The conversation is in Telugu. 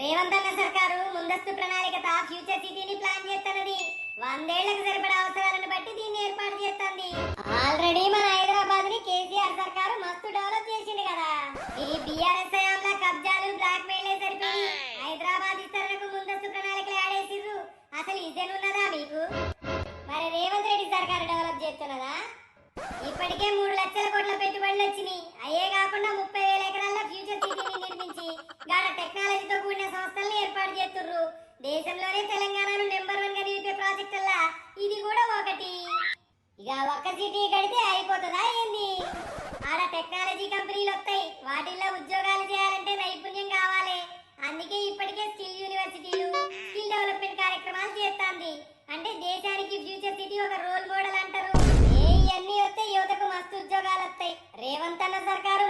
రేవంత్ అన్న సర్కారు ముందస్తు ప్రణాళికత ఫ్యూచర్ సిటీని ప్లాన్ చేస్తున్నది. వందేళ్ళకు సరిపడా అవసరాలను బట్టి దీన్ని ఏర్పాటు చేస్తుంది. ఆల్రెడీ మన హైదరాబాద్ని కేసీఆర్ సర్కారు మస్తు డెవలప్ చేసింది కదా. ఈ బీఆర్ఎస్ హయాంలో కబ్జాలు బ్లాక్ మెయిల్ సరిపోయి హైదరాబాద్ ఇతరులకు ముందస్తు ప్రణాళికలు ఆడేసిర్రు అసలు ఇదేనున్నదా మీకు? మరి రేవంత్ రెడ్డి సర్కారు డెవలప్ చేస్తున్నదా? ఇప్పటికే మూడు లక్షల కోట్ల చేస్తుర్రు దేశంలోనే తెలంగాణను నెంబర్ వన్గా నిలిపే ప్రాజెక్టుల్లా ఇది కూడా ఒకటి. ఇక ఒక్క సిటీ కడితే అయిపోతుందా ఏంది? ఆడ టెక్నాలజీ కంపెనీలు వస్తాయి. వాటిల్లో ఉద్యోగాలు చేయాలంటే నైపుణ్యం కావాలి. అందుకే ఇప్పటికే స్కిల్ యూనివర్సిటీలు స్కిల్ డెవలప్మెంట్ కార్యక్రమాలు చేస్తాంది. అంటే దేశానికి ఫ్యూచర్ సిటీ ఒక రోల్ మోడల్ అంటారు. ఏ ఇవన్నీ వస్తే యువతకు మస్తు ఉద్యోగాలు వస్తాయి. రేవంత్ అన్న సర్కార్